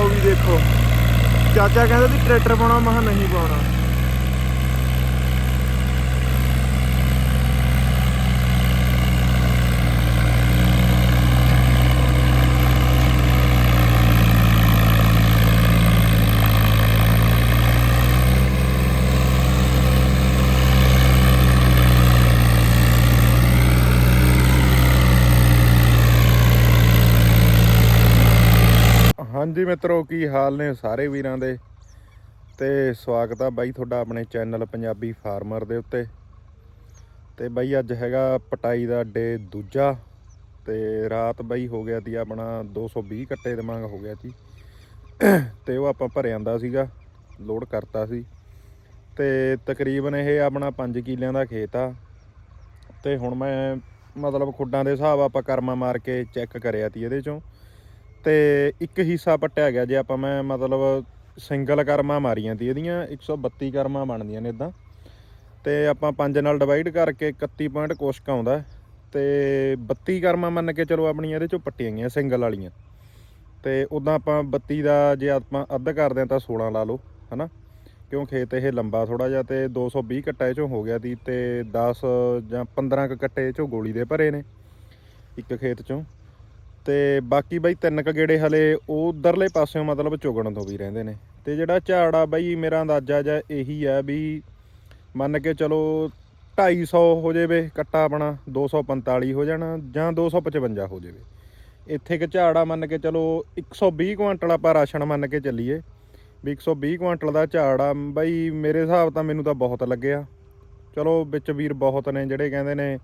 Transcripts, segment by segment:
ਲਓ ਵੀ ਦੇਖੋ। ਚਾਚਾ ਕਹਿੰਦਾ ਵੀ ਟਰੈਕਟਰ ਪਾਉਣਾ ਮੈਂ ਕਿਹਾ ਨਹੀਂ ਪਾਉਣਾ। ਹਾਂਜੀ ਮਿੱਤਰੋ, ਕੀ ਹਾਲ ਨੇ ਸਾਰੇ ਵੀਰਾਂ ਦੇ? ਤੇ ਸਵਾਗਤ ਆ ਬਾਈ ਤੁਹਾਡਾ ਆਪਣੇ ਚੈਨਲ ਪੰਜਾਬੀ ਫਾਰਮਰ ਦੇ ਉੱਤੇ। ਤੇ ਬਾਈ ਅੱਜ ਹੈਗਾ ਪਟਾਈ ਦਾ ਡੇ ਦੂਜਾ। ਤੇ ਰਾਤ ਬਾਈ ਹੋ ਗਿਆ ਤੀ ਆਪਣਾ 220 ਕੱਟੇ ਦਿਮਾਗ ਹੋ ਗਿਆ ਸੀ। ਤੇ ਉਹ ਆਪਾਂ ਭਰ ਆਂਦਾ ਸੀਗਾ, ਲੋਡ ਕਰਤਾ ਸੀ। ਤੇ ਤਕਰੀਬਨ ਇਹ ਆਪਣਾ 5 ਕਿੱਲਿਆਂ ਦਾ ਖੇਤ ਆ। ਤੇ ਹੁਣ ਮੈਂ ਮਤਲਬ ਖੁੱਡਾਂ ਦੇ ਹਿਸਾਬ ਆਪਾਂ ਕਰਮਾ ਮਾਰ ਕੇ ਚੈੱਕ ਕਰਿਆ ਤੀ ਇਹਦੇ ਚੋਂ। ਤੇ ਇੱਕ ਹਿੱਸਾ ਪੱਟਿਆ ਗਿਆ ਜੇ ਆਪਾਂ ਮੈਂ ਮਤਲਬ ਸਿੰਗਲ ਕਰਮਾਂ ਮਾਰੀਆਂ ਤੀ ਇਹਦੀਆਂ 132 ਕਰਮਾਂ ਬਣਦੀਆਂ ਨੇ ਇਦਾਂ ਤੇ ਆਪਾਂ 5 ਨਾਲ ਡਿਵਾਈਡ ਕਰਕੇ 31 ਪੁਆਇੰਟ ਕੁਛ ਆਉਂਦਾ ਤੇ 32 ਕਰਮਾਂ ਮੰਨ ਕੇ ਚਲੋ ਆਪਣੀਆਂ ਇਹਦੇ ਚੋਂ ਪੱਟੀਆਂ ਗਈਆਂ, ਸਿੰਗਲ ਵਾਲੀਆਂ। ਤੇ ਉਦਾਂ ਆਪਾਂ 32 ਦਾ ਜੇ ਆਪਾਂ ਅੱਧ ਕਰਦੇ ਹਾਂ ਤਾਂ 16 ਲਾ ਲਓ, ਹਨਾ? ਕਿਉਂ ਖੇਤ ਇਹ ਲੰਬਾ ਥੋੜਾ ਜਿਹਾ ਤੇ 220 ਕੱਟਾ ਚੋਂ ਹੋ ਗਿਆ ਦੀ ਤੇ 10 ਜਾਂ 15 ਕੱਟੇ ਚੋਂ ਗੋਲੀ ਦੇ ਭਰੇ ਨੇ, ਇੱਕ ਖੇਤ ਚੋਂ। ਤੇ ਬਾਕੀ ਬਾਈ ਤਿੰਨ ਕ ਗੇੜੇ ਹਲੇ ਉਹ ਉਧਰਲੇ ਪਾਸਿਓਂ ਮਤਲਬ ਚੁਗਣ ਤੋਂ ਵੀ ਰਹਿੰਦੇ ਨੇ। ਤੇ ਜਿਹੜਾ ਝਾੜ ਆ ਬਾਈ ਮੇਰਾ ਅੰਦਾਜ਼ਾ ਜਾਂ ਇਹੀ ਆ ਵੀ ਮੰਨ ਕੇ ਚਲੋ 250 ਹੋ ਜਾਵੇ ਕੱਟਾ ਆਪਣਾ 245 ਹੋ ਜਾਣਾ ਜਾਂ 255 ਹੋ ਜਾਵੇ। ਇੱਥੇ ਕ ਝਾੜ ਆ ਮੰਨ ਕੇ ਚਲੋ 120 ਕੁਆਂਟਲ ਆਪਾਂ ਰਾਸ਼ਨ ਮੰਨ ਕੇ ਚੱਲੀਏ। ਵੀ 120 ਕੁਆਂਟਲ ਦਾ ਝਾੜ ਆ ਬਾਈ ਮੇਰੇ ਹਿਸਾਬ ਤਾਂ ਮੈਨੂੰ ਤਾਂ ਬਹੁਤ ਲੱਗਿਆ। ਚਲੋ ਵਿੱਚ ਵੀਰ ਬਹੁਤ ਨੇ ਜਿਹੜੇ ਕਹਿੰਦੇ ਨੇ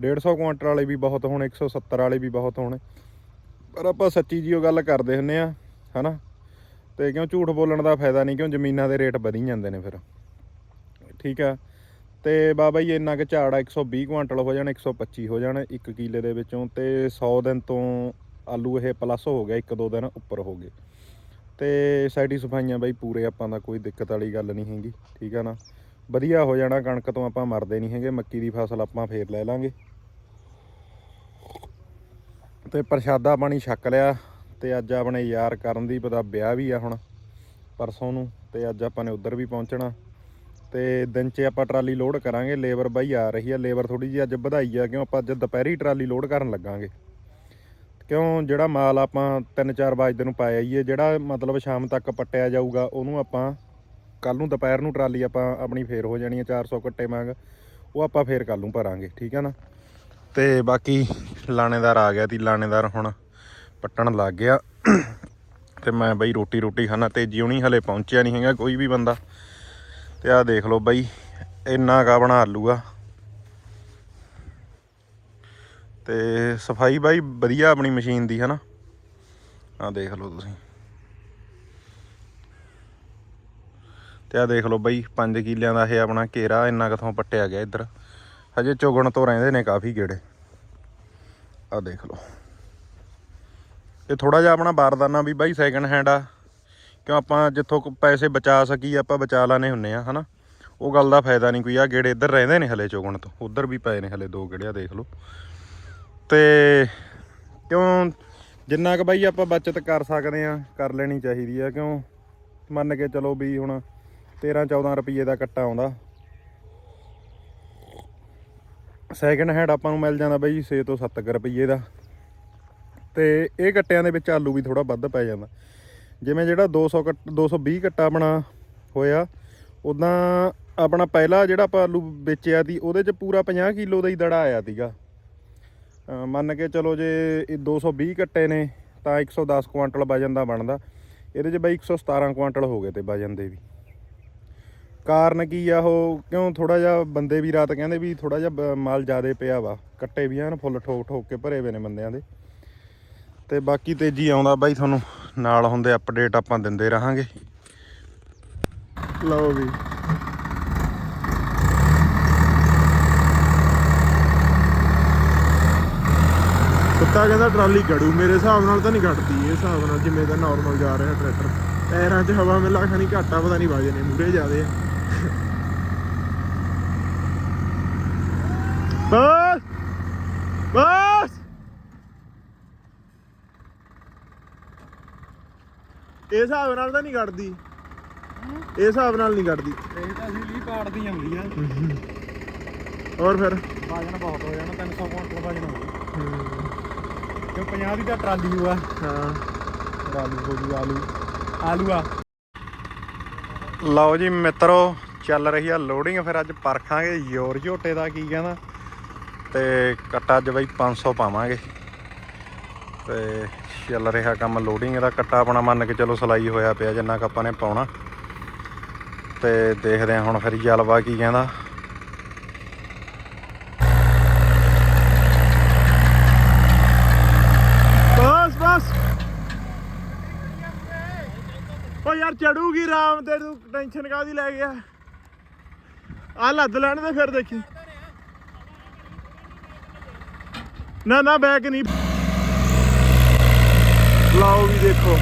150 ਕੁਆਂਟਲ ਵਾਲੇ ਵੀ ਬਹੁਤ ਹੋਣ 170 ਵਾਲੇ ਵੀ ਬਹੁਤ ਹੋਣ। ਪਰ ਆਪਾਂ ਸੱਚੀ ਜੀ ਉਹ ਗੱਲ ਕਰਦੇ ਹੁੰਨੇ ਆ, ਹਨਾ? ਤੇ ਕਿਉਂ ਝੂਠ ਬੋਲਣ ਦਾ ਫਾਇਦਾ ਨਹੀਂ, ਕਿਉਂ ਜ਼ਮੀਨਾਂ ਦੇ ਰੇਟ ਵਧੀ ਜਾਂਦੇ ਨੇ ਫਿਰ? ਠੀਕ ਆ? ਤੇ ਬਾਬਾ ਜੀ ਇੰਨਾ ਕੁ ਝਾੜ ਆ 120 ਕੁਆਂਟਲ ਹੋ ਜਾਣ 125 ਹੋ ਜਾਣ, ਇੱਕ ਕਿੱਲੇ ਦੇ ਵਿੱਚੋਂ, ਤੇ 100 ਦਿਨ ਤੋਂ ਆਲੂ ਇਹ ਪਲੱਸ ਹੋ ਗਿਆ, ਇੱਕ ਦੋ ਦਿਨ ਉੱਪਰ ਹੋ ਗਏ। ਤੇ ਸਾਈਡੀ ਸਫਾਈਆਂ ਬਾਈ ਪੂਰੇ ਆਪਾਂ ਦਾ ਕੋਈ ਦਿੱਕਤ ਵਾਲੀ ਗੱਲ ਨਹੀਂ ਹੈਗੀ, ਠੀਕ ਆ ਨਾ? ਵਧੀਆ ਹੋ ਜਾਣਾ, ਕਣਕ ਤੋਂ ਆਪਾਂ ਮਰਦੇ ਨਹੀਂ ਹੈਗੇ, ਮੱਕੀ ਦੀ ਫਸਲ ਆਪਾਂ ਫੇਰ ਲੈ ਲਾਂਗੇ। ਤੇ ਪ੍ਰਸ਼ਾਦਾ ਪਾਣੀ ਛੱਕ ਲਿਆ ਤੇ ਅੱਜ ਆਪਣੇ ਯਾਰ ਕਰਨ ਦੀ ਪਤਾ ਵਿਆਹ ਵੀ ਆ ਹੁਣ ਪਰਸੋਂ ਨੂੰ ਤੇ ਅੱਜ ਆਪਾਂ ਨੇ ਉੱਧਰ ਵੀ ਪਹੁੰਚਣਾ ਤੇ ਦਿਨ 'ਚ ਆਪਾਂ ਟਰਾਲੀ ਲੋਡ ਕਰਾਂਗੇ, ਲੇਬਰ ਬਾਈ ਆ ਰਹੀ ਆ, ਲੇਬਰ ਥੋੜੀ ਜਿਹੀ ਅੱਜ ਵਧਾਈ ਆ, ਕਿਉਂ ਆਪਾਂ ਅੱਜ ਦੁਪਹਿਰੀ ਟਰਾਲੀ ਲੋਡ ਕਰਨ ਲੱਗਾਂਗੇ। ਕਿਉਂ ਜਿਹੜਾ ਮਾਲ ਆਪਾਂ 3-4 ਵਜੇ ਨੂੰ ਪਾਇਆ ਹੀ ਜਿਹੜਾ ਮਤਲਬ ਸ਼ਾਮ ਤੱਕ ਪੱਟਿਆ ਜਾਊਗਾ, ਉਹਨੂੰ ਆਪਾਂ ਕੱਲ ਨੂੰ ਦੁਪਹਿਰ ਨੂੰ ਟਰਾਲੀ ਆਪਾਂ ਆਪਣੀ ਫੇਰ ਹੋ ਜਾਣੀ ਆ 400 ਕੱਟੇ ਮੰਗ, ਉਹ ਆਪਾਂ ਫੇਰ ਕੱਲ ਨੂੰ ਭਰਾਂਗੇ, ਠੀਕ ਹੈ ਨਾ? ਤੇ ਬਾਕੀ ਲਾਣੇਦਾਰ ਆ ਗਿਆ ਤੀ, ਲਾਣੇਦਾਰ ਹੁਣ ਪੱਟਣ ਲੱਗ ਗਿਆ। ਤੇ ਮੈਂ ਬਈ ਰੋਟੀ ਰੋਟੀ ਖਾਣਾ ਤੇਜ਼ੀ ਜਿਉਣੀ ਹਲੇ ਪਹੁੰਚਿਆ ਨਹੀਂ ਹੈਗਾ ਕੋਈ ਵੀ ਬੰਦਾ। ਤੇ ਆਹ ਦੇਖ ਲਓ ਬਈ, ਇੰਨਾ ਕਾ ਬਣਾ ਲੂਗਾ ਆ ਤੇ ਸਫ਼ਾਈ ਬਾਈ ਵਧੀਆ ਆਪਣੀ ਮਸ਼ੀਨ ਦੀ, ਹਨਾ? ਆਹ ਦੇਖ ਲਓ ਤੁਸੀਂ। ਤੇ ਆਹ ਦੇਖ ਲਓ ਬਾਈ 5 ਕਿੱਲਿਆਂ ਦਾ ਇਹ ਆਪਣਾ ਘੇਰਾ ਇੰਨਾ ਕਿਥੋਂ ਪੱਟਿਆ ਗਿਆ ਇੱਧਰ। ਹਜੇ ਚੁਗਣ ਤੋਂ ਰਹਿੰਦੇ ਨੇ ਕਾਫੀ ਗੇੜੇ। ਆਹ ਦੇਖ ਲਓ। ਇਹ ਥੋੜਾ ਜਿਹਾ ਆਪਣਾ ਬਾਰਦਾਨਾ ਵੀ ਬਾਈ ਸੈਕੰਡ ਹੈਂਡ ਆ। ਕਿਉਂ ਆਪਾਂ ਜਿੱਥੋਂ ਪੈਸੇ ਬਚਾ ਸਕੀ ਆਪਾਂ ਬਚਾ ਲਾਣੇ ਹੁੰਨੇ ਆ, ਹਨਾ? ਉਹ ਗੱਲ ਦਾ ਫਾਇਦਾ ਨਹੀਂ ਕੋਈ। ਆ ਗੇੜੇ ਇੱਧਰ ਰਹਿੰਦੇ ਨੇ ਹਲੇ ਚੁਗਣ ਤੋਂ। ਉਧਰ ਵੀ ਪਏ ਨੇ ਹਲੇ ਦੋ ਗੇੜਿਆ ਦੇਖ ਲਓ। ਤੇ ਕਿਉਂ ਜਿੰਨਾ ਕੁ ਬਾਈ ਆਪਾਂ ਬਚਤ ਕਰ ਸਕਦੇ ਆ, ਕਰ ਲੈਣੀ ਚਾਹੀਦੀ ਆ। ਕਿਉਂ ਮੰਨ ਕੇ ਚਲੋ ਵੀ ਹੁਣ 13 14 ਰੁਪਏ ਦਾ ਕੱਟਾ ਆਉਂਦਾ। ਸੈਕਿੰਡ ਹੈਂਡ ਆਪਾਂ ਨੂੰ ਮਿਲ ਜਾਂਦਾ ਬਾਈ 6 ਤੋਂ 7 ਰੁਪਏ ਦਾ। ਤੇ ਇਹ ਕੱਟਿਆਂ ਦੇ ਵਿੱਚ ਆਲੂ ਵੀ ਥੋੜਾ ਵੱਧ ਪੈ ਜਾਂਦਾ। ਜਿਵੇਂ ਜਿਹੜਾ 200 ਕੱਟ 220 ਕੱਟਾ ਆਪਣਾ ਹੋਇਆ ਉਦਾਂ ਆਪਣਾ ਪਹਿਲਾ ਜਿਹੜਾ ਆਪਾਂ ਆਲੂ ਵੇਚਿਆ ਸੀ, ਉਹਦੇ 'ਚ ਪੂਰਾ 50 ਕਿਲੋ ਦਾ ਹੀ ਦੜਾ ਆਇਆ ਸੀਗਾ। ਮੰਨ ਕੇ ਚਲੋ ਜੇ ਇਹ 220 ਕੱਟੇ ਨੇ, ਤਾਂ 110 ਕੁਆਂਟਲ ਵਜਨ ਦਾ ਬਣਦਾ। ਇਹਦੇ 'ਚ ਬਾਈ 117 ਕੁਆਂਟਲ ਹੋ ਗਏ ਤੇ ਵਜਨ ਦੇ ਵੀ। ਕਾਰਨ ਕੀ ਆ ਉਹ? ਕਿਉਂ ਥੋੜਾ ਜਿਹਾ ਬੰਦੇ ਵੀ ਰਾਤ ਕਹਿੰਦੇ ਵੀ ਥੋੜਾ ਜਿਹਾ ਮਾਲ ਜ਼ਿਆਦੇ ਪਿਆ ਵਾ, ਕੱਟੇ ਵੀ ਐਨ ਫੁੱਲ ਠੋਕ ਠੋਕ ਕੇ ਭਰੇ ਹੋਏ ਨੇ ਬੰਦਿਆਂ ਦੇ। ਤੇ ਬਾਕੀ ਤੇਜ਼ੀ ਆਉਂਦਾ ਬਾਈ ਤੁਹਾਨੂੰ, ਨਾਲ ਹੁੰਦੇ ਅਪਡੇਟ ਆਪਾਂ ਦਿੰਦੇ ਰਹਾਂਗੇ। ਲਓ ਵੀ। ਕੁੱਤਾ ਕਹਿੰਦਾ ਟਰਾਲੀ ਗੜੂ, ਮੇਰੇ ਹਿਸਾਬ ਨਾਲ ਤਾਂ ਨਹੀਂ ਘਟਦੀ, ਇਹ ਹਿਸਾਬ ਨਾਲ ਜਿਵੇਂ ਦਾ ਨਾਰਮਲ ਜਾ ਰਿਹਾ ਟਰੈਕਟਰ ਟਾਇਰਾਂ 'ਚ ਹਵਾ ਮਿਲਾ, ਖਾਣੀ ਘਾਟਾ ਪਤਾ ਨਹੀਂ ਵਾਜੇ ਨੇ ਮੂਰੇ ਜਾਦੇ ਆ। ਇਹ ਹਿਸਾਬ ਨਾਲ ਤਾਂ ਨਹੀਂ ਕੱਢਦੀ। ਇਹ ਹਿਸਾਬ ਨਾਲ ਨਹੀਂ ਕੱਢਦੀ। ਇਹ ਤਾਂ ਅਸੀਂ ਲੀ ਪਾੜਦੀ ਆਉਂਦੀ ਆ। ਹੋਰ ਫਿਰ? ਵਜਨ ਬਹੁਤ ਹੋ ਜਾਣਾ 300 ਕੁਇੰਟਲ ਵਜਨ ਹੋ ਕਿਉਂ 50 ਦੀ ਤਾਂ ਟਰਾਲੀ ਹੋਆ ਹਾਂ। ਆਲੂ ਹੋ ਜੂ ਆਲੂ। ਆਲੂ ਆ। ਲਓ ਜੀ ਮਿੱਤਰੋ ਚੱਲ ਰਹੀ ਆ ਲੋਡਿੰਗ ਫਿਰ ਅੱਜ ਪਰਖਾਂਗੇ ਯੋਰ ਝੋਟੇ ਦਾ ਕੀ ਕਹਿੰਦਾ। ਤੇ ਕੱਟਾ ਅੱਜ ਬਈ 500 ਪਾਵਾਂਗੇ। ਤੇ ਚੱਲ ਰਿਹਾ ਕੰਮ ਲੋਡਿੰਗ ਦਾ ਕੱਟਾ ਆਪਣਾ ਮੰਨ ਕੇ ਚਲੋ ਸਲਾਈ ਹੋਇਆ ਪਿਆ ਜਿੰਨਾ ਕੁ ਆਪਾਂ ਨੇ ਪਾਉਣਾ। ਤੇ ਦੇਖਦੇ ਹਾਂ ਹੁਣ ਫਿਰ ਜਲਵਾ ਕੀ ਕਹਿੰਦਾ। ਬਸ ਬਸ। ਓ ਯਾਰ ਚੜੂਗੀ ਰਾਮ ਤੇ ਤੂੰ ਟੈਨਸ਼ਨ ਕਾਦੀ ਲੈ ਗਿਆ ਆ? ਲੱਦ ਲੈਣ ਦੇ ਫਿਰ ਦੇਖੀ। ਨਾ ਨਾ ਬੈਗ ਨਹੀਂ। ਲਾਓ ਵੀ ਦੇਖੋ।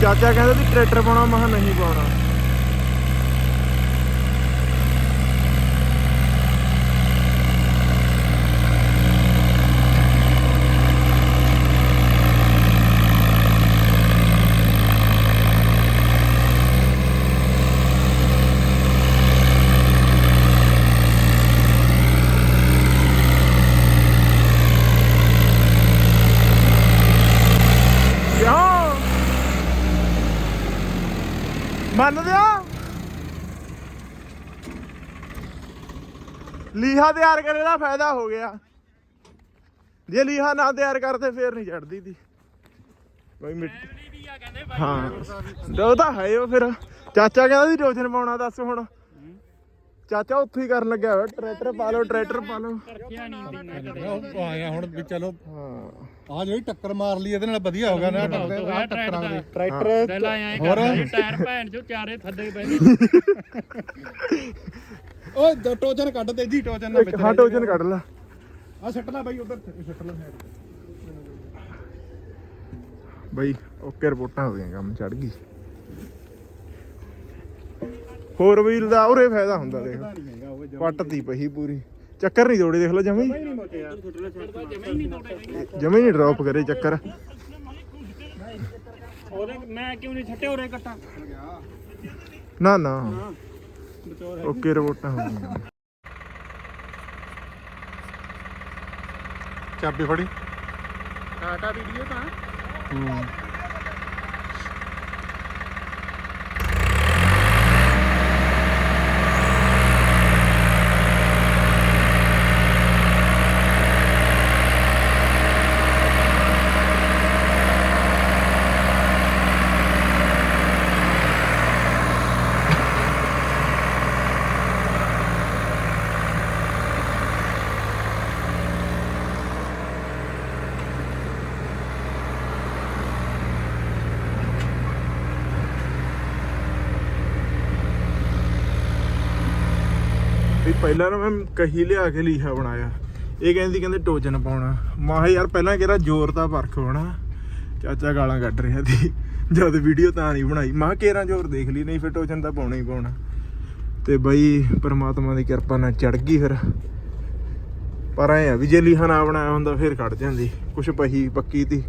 ਚਾਚਾ ਕਹਿੰਦੇ ਵੀ ਟਰੈਕਟਰ ਪਾਉਣਾ ਮਹਾ ਨਹੀਂ ਪਾਉਣਾ ਕਿਉਂ ਮੰਨਦੇ ਹੋ ਲੀਹਾ ਤਿਆਰ ਕਰੇ ਦਾ ਫਾਇਦਾ ਹੋ ਗਿਆ। ਜੇ ਲੀਹਾ ਨਾ ਤਿਆਰ ਕਰਦੇ ਫੇਰ ਨਹੀਂ ਚੜਦੀ ਤੀ ਕੋਈ ਮਿੱਟੀ ਹਾਂ। ਉਹ ਤਾਂ ਹੈ ਉਹ ਫਿਰ। ਚਾਚਾ ਕਹਿੰਦਾ ਸੀ ਟੋਚਨ ਪਾਉਣਾ ਦੱਸ ਹੁਣ। ਚਾਚਾ ਉੱਥੇ ਹੀ ਕਰਨ ਲੱਗਿਆ ਹੋਇਆ। ਟਰੈਕਟਰ ਪਾ ਲਓ ਟਰੈਕਟਰ ਪਾ ਲਓ। ਉਹ ਆ ਗਿਆ ਹੁਣ ਵੀ ਚਲੋ। ਹਾਂ। ਆ ਜਿਹੜੀ ਟੱਕਰ ਮਾਰ ਲਈ ਇਹਦੇ ਨਾਲ ਵਧੀਆ ਹੋ ਗਿਆ ਨਾ ਟੱਕਰਾਂ ਦੇ। ਟਰੈਕਟਰ ਪਹਿਲਾਂ ਐਂ ਹੋਰ? ਕਰਦਾ ਸੀ ਟਾਇਰ ਭੈਣ ਚੋ ਚਾਰੇ ਥੱਲੇ ਪੈਂਦੇ ਓਏ ਦ- ਟੋਚਨ ਕੱਢ ਦੇ ਜੀ ਟੋਚਨ ਨਾਲ ਇੱਕ ਹਾਂ ਟੋਚਨ ਕੱਢ ਲਾ। ਆ ਸੱਟ ਲੈ ਬਾਈ ਉਧਰ ਸੱਟ ਲੈ ਬਈ ਓਕੇ ਰਿਪੋਰਟਾਂ ਹੋ ਗਈਆਂ ਕੰਮ ਚੜ ਗਈ। ਫੋਰ ਵੀਲ ਦਾ ਉਰੇ ਫਾਇਦਾ ਹੁੰਦਾ ਦੇਖ। ਪੱਟਤੀ ਪਈ ਪੂਰੀ। ਚੱਕਰ ਨਹੀਂ ਤੋੜੀ ਦੇਖ ਲਓ ਜਮੀ। ਨਹੀਂ ਮੋਟਿਆ ਜਮੀ ਨਹੀਂ ਡ੍ਰੌਪ ਕਰੇ ਚੱਕਰ। ਉਹਦੇ ਮੈਂ ਕਿਉਂ ਨਹੀਂ ਛੱਟੇ ਉਰੇ ਕੱਟਾ? ਨਾ ਨਾ। ਓਕੇ ਰਿਪੋਰਟਾਂ ਹੋ ਗਈਆਂ ਚਾਬੀ ਫੜੀ। ਟਾਟਾ ਵੀਡੀਓ ਤਾਂ। ਪਹਿਲਾਂ ਨਾ ਮੈਂ ਕਹੀ ਲਿਆ ਕੇ ਲੀਹਾ ਬਣਾਇਆ। ਇਹ ਕਹਿੰਦੀ ਕਹਿੰਦੇ ਟੋਚਨ ਪਾਉਣਾ। ਮਾਹ ਯਾਰ ਪਹਿਲਾਂ ਕਿਹੜਾ ਜ਼ੋਰ ਦਾ ਪਰਖ ਹੋਣਾ। ਚਾਚਾ ਗਾਲਾਂ ਕੱਢ ਰਿਹਾ ਸੀ। ਜਦ ਵੀਡੀਓ ਤਾਂ ਨਹੀਂ ਬਣਾਈ। ਮਾਹ ਕੇਰਾਂ ਜ਼ੋਰ ਦੇਖ ਲਈ, ਨਹੀਂ ਫਿਰ ਟੋਚਨ ਤਾਂ ਪਾਉਣਾ ਹੀ ਪਾਉਣਾ। ਤੇ ਬਈ ਪਰਮਾਤਮਾ ਦੀ ਕਿਰਪਾ ਨਾਲ ਚੜ ਗਈ ਫਿਰ। ਪਰ ਐ ਆ ਵੀ ਜੇ ਲੀਹਾ ਨਾ ਬਣਾਇਆ ਹੁੰਦਾ ਫਿਰ ਕੱਢ ਜਾਂਦੀ। ਕੁਛ ਪਹੀ ਪੱਕੀ ਤੀ,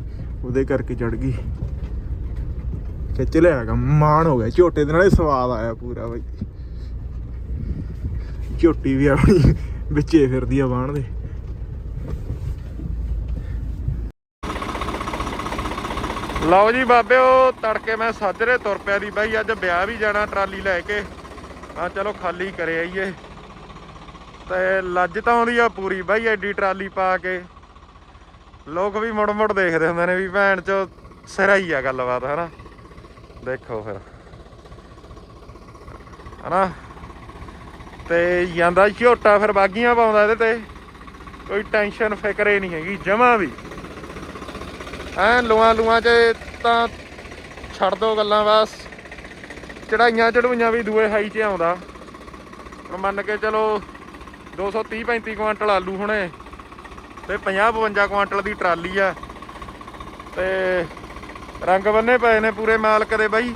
ਉਹਦੇ ਕਰਕੇ ਚੜ ਗਈ। ਖਿੱਚ ਲਿਆ ਕੰਮ। ਮਾਣ ਹੋ ਗਿਆ। ਝੋਟੇ ਦੇ ਨਾਲੇ ਸਵਾਦ ਆਇਆ ਪੂਰਾ ਬਈ। ਝੋਟੀ ਵੀ ਆਪਣੀ ਵਿੱਚੇ ਫਿਰਦੀ ਆ ਬਾਣ ਦੇ। ਲਓ ਜੀ ਬਾਬਿਓ, ਤੜਕੇ ਮੈਂ ਸਾਜਰੇ ਤੁਰ ਪਿਆ ਦੀ ਬਾਈ, ਅੱਜ ਵਿਆਹ ਵੀ ਜਾਣਾ ਟਰਾਲੀ ਲੈ ਕੇ। ਆ ਚਲੋ ਖਾਲੀ ਕਰੇ ਆਈਏ। ਤੇ ਲੱਜ ਤਾਂ ਆਉਂਦੀ ਆ ਪੂਰੀ ਬਾਈ, ਐਡੀ ਟਰਾਲੀ ਪਾ ਕੇ। ਲੋਕ ਵੀ ਮੁੜ ਮੁੜ ਦੇਖਦੇ ਹੁੰਦੇ ਨੇ ਵੀ ਭੈਣ ਚ ਸਿਰਾ ਹੀ ਆ ਗੱਲਬਾਤ, ਹਨਾ? ਦੇਖੋ ਫਿਰ। ਹਨਾ? ਤੇ ਜਾਂਦਾ ਝੋਟਾ ਫਿਰ ਬਾਗੀਆਂ ਪਾਉਂਦਾ ਇਹਦੇ ਤੇ। ਕੋਈ ਟੈਨਸ਼ਨ ਫਿਕਰ ਹੀ ਨਹੀਂ ਹੈਗੀ, ਜਮਾ ਵੀ। ਐ ਲੂਆਂ ਲੂਆਂ 'ਚ ਤਾਂ ਛੱਡ ਦੋ ਗੱਲਾਂ ਬਸ। ਚੜਾਈਆਂ ਚੜੂਈਆਂ ਵੀ ਦੂਏ ਹਾਈ 'ਚ ਆਉਂਦਾ। ਹੁਣ ਮੰਨ ਕੇ ਚਲੋ 230 35 ਕੁਆਂਟਲ ਆਲੂ ਹੁਣੇ ਤੇ 50 52 ਕੁਆਂਟਲ ਦੀ ਟਰਾਲੀ ਆ। ਤੇ ਰੰਗ ਬੰਨੇ ਪਏ ਨੇ ਪੂਰੇ ਮਾਲਕ ਦੇ ਬਾਈ।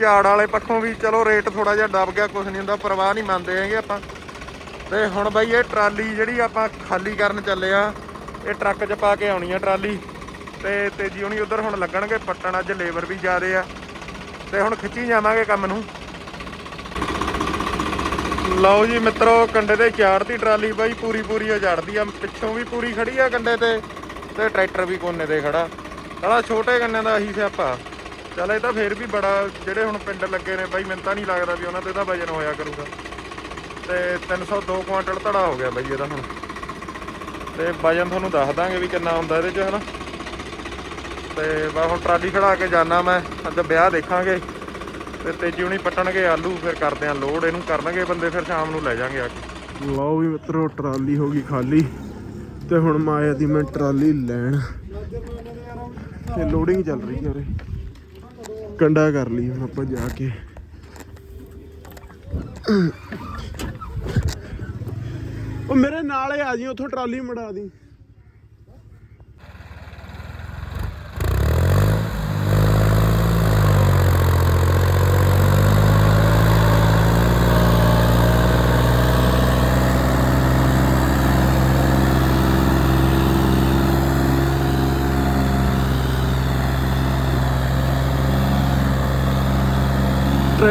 ਝਾੜ ਵਾਲੇ ਪੱਖੋਂ ਵੀ ਚਲੋ ਰੇਟ ਥੋੜਾ ਜਿਹਾ ਦਬ ਗਿਆ ਕੁਝ ਨਹੀਂ ਹੁੰਦਾ, ਪਰਵਾਹ ਨਹੀਂ ਮੰਨਦੇ ਹੈਗੇ ਆਪਾਂ। ਤੇ ਹੁਣ ਬਾਈ ਇਹ ਟਰਾਲੀ ਜਿਹੜੀ ਆਪਾਂ ਖਾਲੀ ਕਰਨ ਚੱਲੇ ਆ, ਇਹ ਟਰੱਕ 'ਚ ਪਾ ਕੇ ਆਉਣੀ ਆ ਟਰਾਲੀ। ਤੇ ਤੇਜੀ ਹੋਣੀ ਉਧਰ ਹੁਣ ਲੱਗਣਗੇ, ਪੱਟਣ ਅੱਜ ਲੇਬਰ ਵੀ ਜ਼ਿਆਦੇ ਆ। ਤੇ ਹੁਣ ਖਿੱਚੀ ਜਾਵਾਂਗੇ ਕੰਮ ਨੂੰ। ਲਓ ਜੀ ਮਿੱਤਰੋ, ਕੰਡੇ ਤੇ ਚਾੜਤੀ ਟਰਾਲੀ ਬਾਈ, ਪੂਰੀ ਪੂਰੀ ਉਹ ਜੜਦੀ ਆ। ਪਿੱਛੋਂ ਵੀ ਪੂਰੀ ਖੜੀ ਆ ਕੰਡੇ ਤੇ ਤੇ ਟਰੈਕਟਰ ਵੀ ਕੋਨੇ ਤੇ ਖੜਾ। ਸਾਲਾ ਛੋਟੇ ਕੰਨਿਆਂ ਦਾ ਇਹੀ ਸਿਆਪਾ। ਚੱਲ ਇਹ ਤਾਂ ਫੇਰ ਵੀ ਬੜਾ, ਜਿਹੜੇ ਹੁਣ ਪਿੰਡ ਲੱਗੇ ਨੇ ਬਾਈ, ਮੈਨੂੰ ਤਾਂ ਨਹੀਂ ਲੱਗਦਾ ਵੀ ਉਹਨਾਂ ਤੇ ਤਾਂ ਵਜਨ ਹੋਇਆ ਕਰੂਗਾ। ਤੇ 302 ਕੁਆਂਟਲ ਧੜਾ ਹੋ ਗਿਆ ਬਾਈ ਇਹਦਾ ਹੁਣ। ਤੇ ਵਜਨ ਤੁਹਾਨੂੰ ਦੱਸ ਦਾਂਗੇ ਵੀ ਕਿੰਨਾ ਹੁੰਦਾ ਇਹਦੇ ਚ, ਹਨਾ? ਤੇ ਬਾ ਹੁਣ ਟਰਾਲੀ ਖੜਾ ਕੇ ਜਾਣਾ ਮੈਂ, ਅੱਜ ਵਿਆਹ ਦੇਖਾਂਗੇ। ਤੇ ਤੇਜੀ ਹੁਣੀ ਪੱਟਣਗੇ ਆਲੂ, ਫਿਰ ਕਰਦੇ ਆ ਲੋਡ, ਇਹਨੂੰ ਕਰਨਗੇ ਬੰਦੇ, ਫਿਰ ਸ਼ਾਮ ਨੂੰ ਲੈ ਜਾਾਂਗੇ ਆ ਕੇ। ਲਓ ਵੀ ਮਿੱਤਰੋ, ਟਰਾਲੀ ਹੋ ਗਈ ਖਾਲੀ। ਤੇ ਹੁਣ ਮਾਇਆ ਦੀ ਮੈਂ ਟਰਾਲੀ ਲੈਣ। ਤੇ ਲੋਡਿੰਗ ਚੱਲ ਰਹੀ ਹੈ ਉਰੇ। ਕੰਡਾ ਕਰ ਲਈ ਹੁਣ ਆਪਾਂ ਜਾ ਕੇ। ਉਹ ਮੇਰੇ ਨਾਲ ਆ ਜੀ, ਉੱਥੋਂ ਟਰਾਲੀ ਮੜਾ ਦੀ।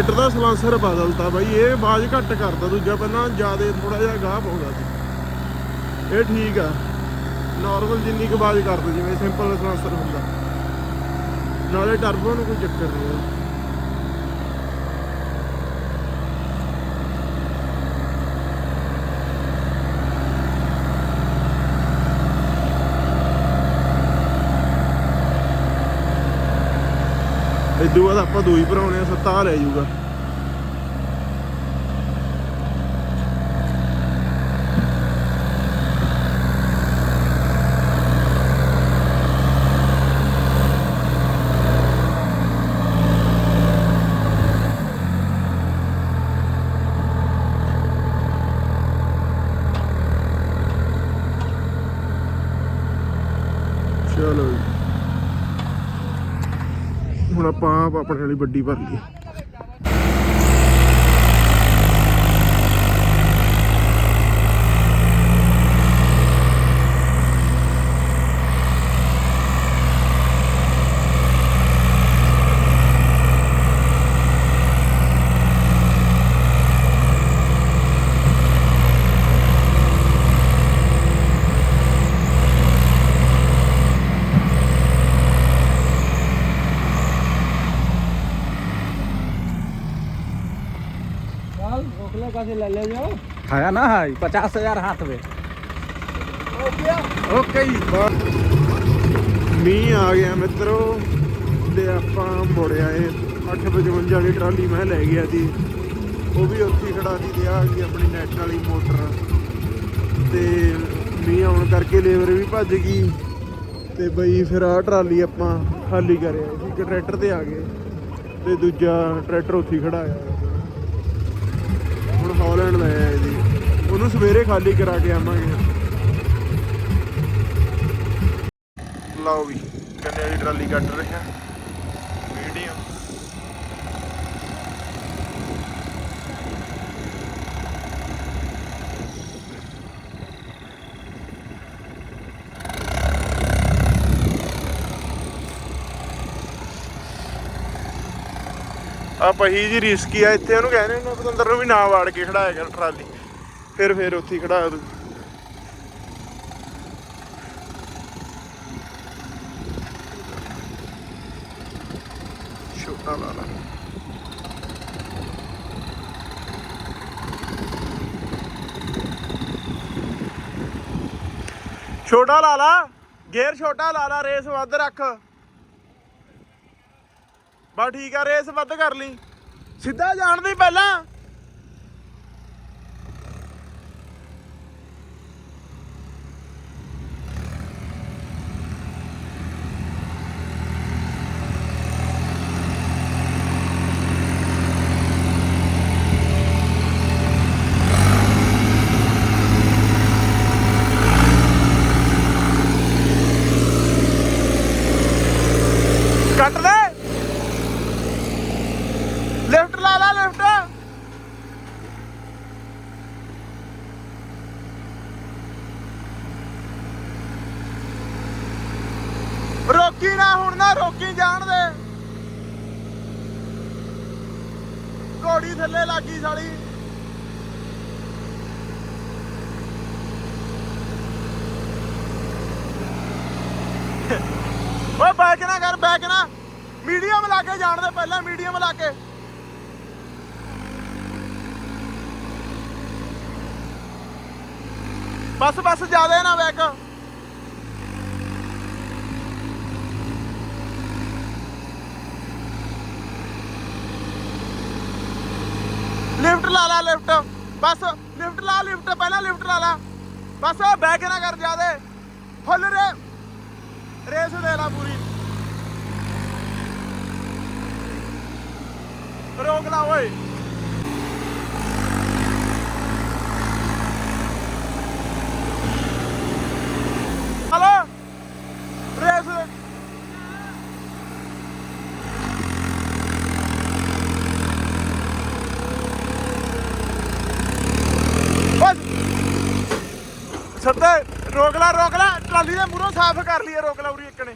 ਟਰੈਕਟਰ ਦਾ ਸਲਾਂਸਰ ਬਦਲਤਾ ਬਾਈ, ਇਹ ਆਵਾਜ਼ ਘੱਟ ਕਰਦਾ, ਦੂਜਾ ਪਹਿਲਾਂ ਜ਼ਿਆਦਾ ਥੋੜਾ ਜਿਹਾ ਗਾਹ ਪਾਉਂਦਾ ਸੀ। ਇਹ ਠੀਕ ਆ। ਨਾਰਮਲ ਜਿੰਨੀ ਕੁ ਆਵਾਜ਼ ਕਰਦਾ, ਜਿਵੇਂ ਸਿੰਪਲ ਸਲਾਂਸਰ ਹੁੰਦਾ। ਨਾਲੇ ਟਰਬੋ ਨੂੰ ਕੋਈ ਚੱਕਰ ਨਹੀਂ ਹੈ ਇਦੋਂ ਬਾਅਦ ਆਪਾਂ ਦੋ ਹੀ ਭਰਾਉਣੇ ਆ ਸੱਤਾ ਆ ਲੈ ਜਾਊਗਾ ਚਲੋ ਜੀ ਹੁਣ ਆਪਾਂ ਆਪਣੇ ਵਾਲੀ ਵੱਡੀ ਭਰ ਲਈ પાસે લઈ લેજો હા ના હા પચાસ ਓਕੇ ਮੀਂਹ ਆ ਗਿਆ ਮਿੱਤਰੋ ਤੇ ਆਪਾਂ ਮੁੜਿਆ ਏ 855 ਵਾਲੀ ਟਰਾਲੀ ਮੈਂ ਲੈ ਗਿਆ ਸੀ ਉਹ ਵੀ ਉੱਥੇ ਖੜਾ ਸੀ ਤੇ ਆ ਆਪਣੀ ਨੈਟ ਵਾਲੀ ਮੋਟਰ ਤੇ ਮੀਂਹ ਆਉਣ ਕਰਕੇ ਲੇਬਰ ਵੀ ਭੱਜ ਗਈ ਤੇ ਬਈ ਫਿਰ ਆ ਟਰਾਲੀ ਆਪਾਂ ਖਾਲੀ ਕਰਿਆ ਇੱਕ ਟਰੈਕਟਰ ਤੇ ਆ ਗਏ ਤੇ ਦੂਜਾ ਟਰੈਕਟਰ ਉੱਥੇ ਖੜਾਇਆ ਹੌਲੈਂਡ ਲੈ ਆਏ ਜੀ। ਉਹਨੂੰ ਸਵੇਰੇ ਖਾਲੀ ਕਰਾ ਕੇ ਆਵਾਂਗੇ। ਲਓ ਵੀ ਕੰਨੇ ਦੀ ਟਰਾਲੀ ਕੱਢ ਰਹੇ ਆ ਵੀਡੀਓ ਆ ਪਹੀ ਜੀ ਰਿਸਕੀ ਆ, ਇੱਥੇ ਉਹਨੂੰ ਕਹਿੰਦੇ ਨੇ ਪਤੰਦਰ ਨੂੰ ਵੀ ਨਾ ਵਾੜ ਕੇ ਖੜਾਇਆ ਕਰ ਟਰਾਲੀ। ਫਿਰ ਫਿਰ ਉੱਥੇ ਹੀ ਤੂੰ ਛੋਟਾ ਲਾ ਲਾ ਛੋਟਾ ਲਾ ਲਾ, ਗੇਅਰ ਛੋਟਾ ਲਾ ਲਾ, ਰੇਸ ਵੱਧ ਰੱਖ। ਬਾ ਠੀਕ ਆ ਰੇਸ ਵੱਧ ਕਰ ਲਈ। ਸਿੱਧਾ ਜਾਣ ਦੀ ਪਹਿਲਾਂ। ਕੱਟ ਲੈ ਲਿਫਟ ਲਾ ਲਾ ਲਿਫਟ ਰੋਕੀ ਨਾ ਹੁਣ ਨਾ ਰੋਕੀ ਜਾਣ ਦੇ ਪੌੜੀ ਥੱਲੇ ਲੱਗੀ ਸਾਲੀ ਓਏ ਬੈਕ ਨਾ ਕਰ, ਬੈਕ ਨਾ। ਮੀਡੀਅਮ ਲਾ ਕੇ ਜਾਣ ਦੇ ਪਹਿਲਾਂ, ਮੀਡੀਅਮ ਲਾ ਕੇ। ਬਸ ਬਸ, ਜ਼ਿਆਦਾ ਨਾ ਬੈਕ। ਲਿਫਟ ਲਾ ਲਾ, ਲਿਫਟ। ਬਸ, ਲਿਫਟ ਲਾ, ਲਿਫਟ। ਪਹਿਲਾਂ ਲਿਫਟ ਲਾ ਲਾ। ਬਸ, ਬੈਕ ਨਾ ਕਰ ਜ਼ਿਆਦੇ। ਫੁੱਲ ਰੇ ਰੇਸ ਦੇ ਲਾ ਪੂਰੀ। ਰੋਕ ਲਾ ਓਏ। Hello, race. ਸੱਤੇ, ਰੋਕ ਲਾ ਰੋਕ ਲਾ। ਟਰਾਲੀ ਦੇ ਮੂਹਰੋਂ ਸਾਫ਼ ਕਰ ਲਈਏ, ਰੋਕ ਲਾ ਉਰੀ ਇੱਕ ਨੇ।